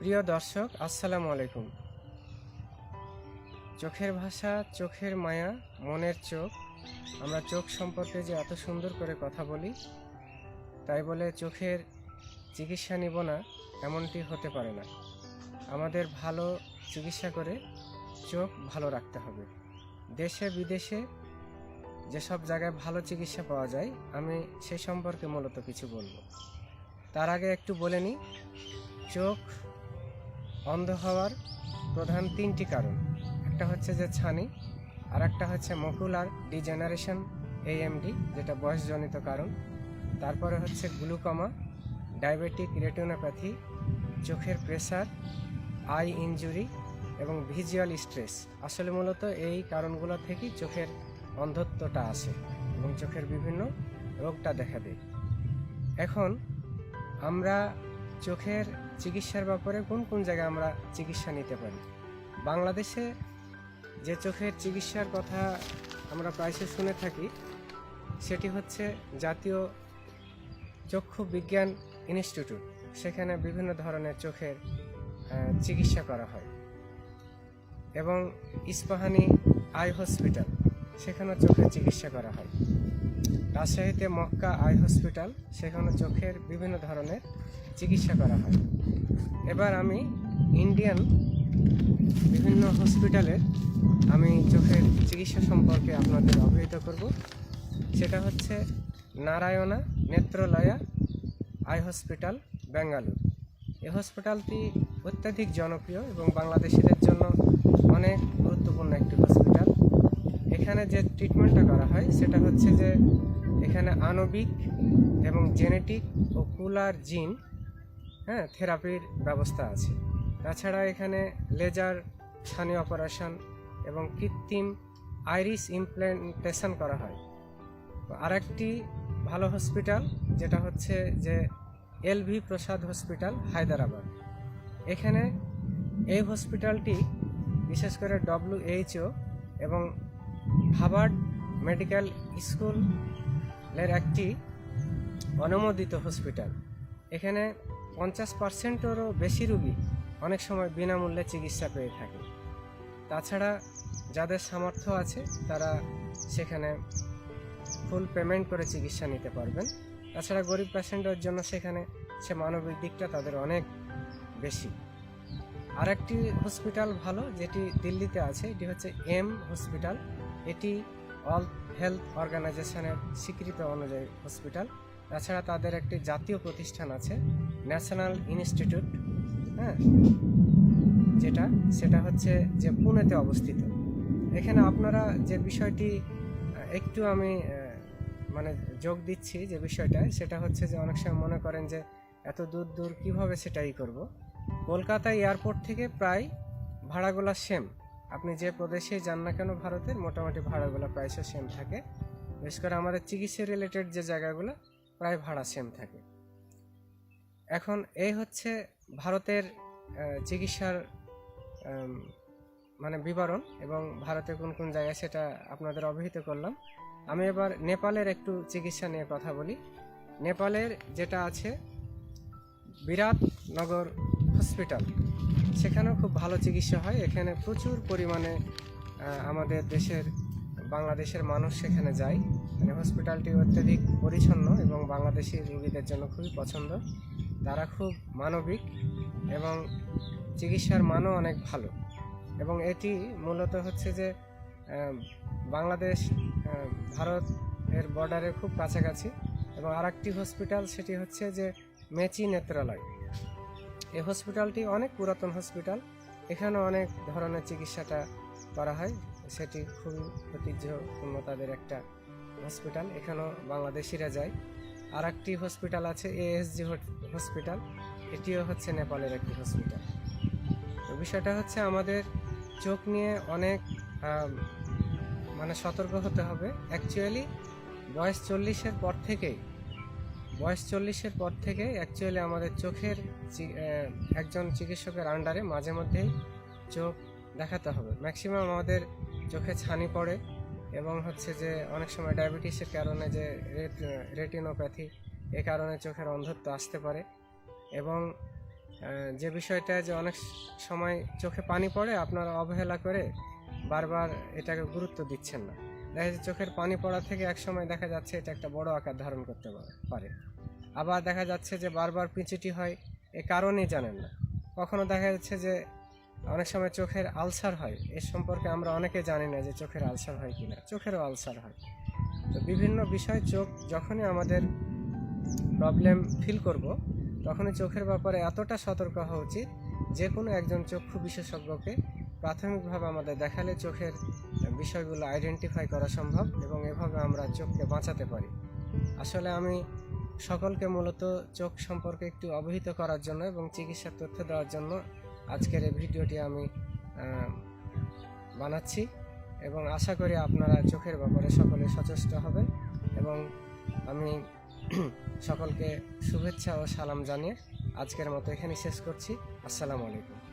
প্রিয় দর্শক, আসসালামু আলাইকুম। চোখের ভাষা, চোখের মায়া, মনের চোখ, আমরা চোখ সম্পর্কে যে এত সুন্দর করে কথা বলি, তাই বলে চোখের চিকিৎসা নিব না, এমনটি হতে পারে না। আমাদের ভালো চিকিৎসা করে চোখ ভালো রাখতে হবে। দেশে, বিদেশে যেসব জায়গায় ভালো চিকিৎসা পাওয়া যায়, আমি সে সম্পর্কে মূলত কিছু বলব। তার আগে একটু বলে নিই, চোখ অন্ধ হওয়ার প্রধান তিনটি কারণ। একটা হচ্ছে যে ছানি, আর একটা হচ্ছে মকুলার ডিজেনারেশন এএমডি যেটা বয়সজনিত কারণ। তারপরে হচ্ছে গ্লুকমা, ডায়াবেটিক রেটিনোপ্যাথি, চোখের প্রেসার, আই ইনজুরি এবং ভিজুয়াল স্ট্রেস। আসলে মূলত এই কারণগুলো থেকেই চোখের অন্ধত্বটা আসে এবং চোখের বিভিন্ন রোগটা দেখা দেয়। এখন আমরা চোখের চিকিৎসার ব্যাপারে কোন কোন জায়গায় আমরা চিকিৎসা নিতে পারি? বাংলাদেশে যে চোখের চিকিৎসার কথা আমরা প্রায়শই শুনে থাকি, সেটি হচ্ছে জাতীয় চক্ষু বিজ্ঞান ইনস্টিটিউট, সেখানে বিভিন্ন ধরনের চোখের চিকিৎসা করা হয়। এবং ইস্পাহানি আই হসপিটাল সেখানে চোখের চিকিৎসা করা হয়। রাজশাহীতে মক্কা আই হসপিটাল সেখানে চোখের বিভিন্ন ধরনের চিকিৎসা করা হয়। এবার আমি ইন্ডিয়ান বিভিন্ন হসপিটালের আমি চোখের চিকিৎসা সম্পর্কে আপনাদের অবহিত করব। সেটা হচ্ছে নারায়ণা নেত্রলয়া আই হসপিটাল বেঙ্গালুর এই হসপিটালটি অত্যাধিক জনপ্রিয় এবং বাংলাদেশিদের জন্য অনেক গুরুত্বপূর্ণ একটি হসপিটাল এখানে যে ট্রিটমেন্টটা করা হয়, সেটা হচ্ছে যে এখানে আণবিক এবং জেনেটিক ও কুলার জিন হ্যাঁ থেরাপির ব্যবস্থা আছে। তাছাড়া এখানে লেজার ছানি অপারেশন এবং কৃত্রিম আইরিস ইমপ্ল্যান্টেশন করা হয়। আরেকটি ভালো হসপিটাল যেটা হচ্ছে যে এলভি প্রসাদ হসপিটাল, হায়দ্রাবাদ। এখানে এই হসপিটালটি বিশেষ করে ডব্লিউএইচও এবং হার্ভার্ড মেডিকেল স্কুলের একটি অনুমোদিত হসপিটাল। এখানে পঞ্চাশ পার্সেন্টেরও বেশি রুগী অনেক সময় বিনামূল্যে চিকিৎসা পেয়ে থাকে। তাছাড়া যাদের সামর্থ্য আছে, তারা সেখানে ফুল পেমেন্ট করে চিকিৎসা নিতে পারবেন। তাছাড়া গরিব পেশেন্টের জন্য সেখানে সে মানবিক দিকটা তাদের অনেক বেশি। আরেকটি হসপিটাল ভালো, যেটি দিল্লিতে আছে, এটি হচ্ছে এম হসপিটাল এটি অল হেলথ অর্গানাইজেশনের স্বীকৃত অনুযায়ী হসপিটাল তাছাড়া তাদের একটি জাতীয় প্রতিষ্ঠান আছে ন্যাশনাল ইনস্টিটিউট হ্যাঁ যেটা, সেটা হচ্ছে যে পুনেতে অবস্থিত। এখানে আপনারা যে বিষয়টি, একটু আমি মানে যোগ দিচ্ছি যে বিষয়টায় সেটা হচ্ছে যে অনেক সময় মনে করেন যে এত দূর দূর কীভাবে সেটাই করব। কলকাতা এয়ারপোর্ট থেকে প্রায় ভাড়াগুলো সেম। আপনি যে প্রদেশেই যান না কেন ভারতের, মোটামুটি ভাড়াগুলো প্রায়শ সেম থাকে। বিশেষ করে আমাদের চিকিৎসা রিলেটেড যে জায়গাগুলো, প্রায় ভাড়া সেম থাকে। এখন এই হচ্ছে ভারতের চিকিৎসার মানে বিবরণ এবং ভারতে কোন কোন জায়গায় সেটা আপনাদের অবহিত করলাম। আমি এবার নেপালের একটু চিকিৎসা নিয়ে কথা বলি। নেপালের যেটা আছে বিরাটনগর হসপিটাল, সেখানেও খুব ভালো চিকিৎসা হয়। এখানে প্রচুর পরিমাণে আমাদের দেশের, বাংলাদেশের মানুষ সেখানে যায়। মানে হসপিটালটি অত্যাধিক পরিচ্ছন্ন এবং বাংলাদেশি রোগীদের জন্য খুবই পছন্দ। তারা খুব মানবিক এবং চিকিৎসার মানও অনেক ভালো। এবং এটি মূলত হচ্ছে যে বাংলাদেশ ভারত এর বর্ডারের খুব কাছাকাছি এবং আরেকটি হসপিটাল সেটি হচ্ছে যে মেচি নেত্রালয়। এই হসপিটালটি অনেক পুরাতন হসপিটাল এখানে অনেক ধরনের চিকিৎসাটা করা হয়। সেটি খুবই ঐতিহ্যপূর্ণ তাদের একটা হসপিটাল এখানেও বাংলাদেশিরা যায়। আর একটি হসপিটাল আছে এএসজি হসপিটাল এটিও হচ্ছে নেপালের একটি হসপিটাল তো বিষয়টা হচ্ছে আমাদের চোখ নিয়ে অনেক মানে সতর্ক হতে হবে। অ্যাকচুয়ালি বয়স চল্লিশের পর থেকেই, বয়স চল্লিশের পর থেকে অ্যাকচুয়ালি আমাদের চোখের একজন চিকিৎসকের আন্ডারে মাঝে মধ্যেই চোখ দেখাতে হবে। ম্যাক্সিমাম আমাদের চোখে ছানি পড়ে। এবং হচ্ছে যে অনেক সময় ডায়াবেটিসের কারণে যে রেট রেটিনোপ্যাথি এ কারণে চোখের অন্ধত্ব আসতে পারে। এবং যে বিষয়টা যে অনেক সময় চোখে পানি পড়ে, আপনারা অবহেলা করে বারবার এটাকে গুরুত্ব দিচ্ছেন না। দেখা যাচ্ছে চোখের পানি পড়া থেকে এক সময় দেখা যাচ্ছে এটা একটা বড় আকার ধারণ করতে পারে। আবার দেখা যাচ্ছে যে বারবার পিচিটি হয়, এ কারণেই জানেন না। কখনো দেখা যাচ্ছে যে অনেক সময় চোখের আলসার হয়। এ সম্পর্কে আমরা অনেকে জানি না যে চোখের আলসার হয় কিনা। চোখেরও আলসার হয়। তো বিভিন্ন বিষয় চোখ যখনই আমাদের প্রবলেম ফিল করব, তখনই চোখের ব্যাপারে এতটা সতর্ক হওয়া উচিত যে কোনো একজন চক্ষু বিশেষজ্ঞকে প্রাথমিকভাবে আমাদের দেখালে চোখের বিষয়গুলো আইডেন্টিফাই করা সম্ভব এবং এভাবে আমরা চোখকে বাঁচাতে পারি। আসলে আমি সকলকে মূলত চোখ সম্পর্কে একটু অবহিত করার জন্য এবং চিকিৎসার তথ্য দেওয়ার জন্য আজকের এই ভিডিওটি আমি বানাচ্ছি এবং আশা করি আপনারা চোখের ব্যাপারে সকলে সচেষ্ট হবেন এবং আমি সকলকে শুভেচ্ছা ও সালাম জানিয়ে আজকের মতো এখানে শেষ করছি। আসসালামু আলাইকুম।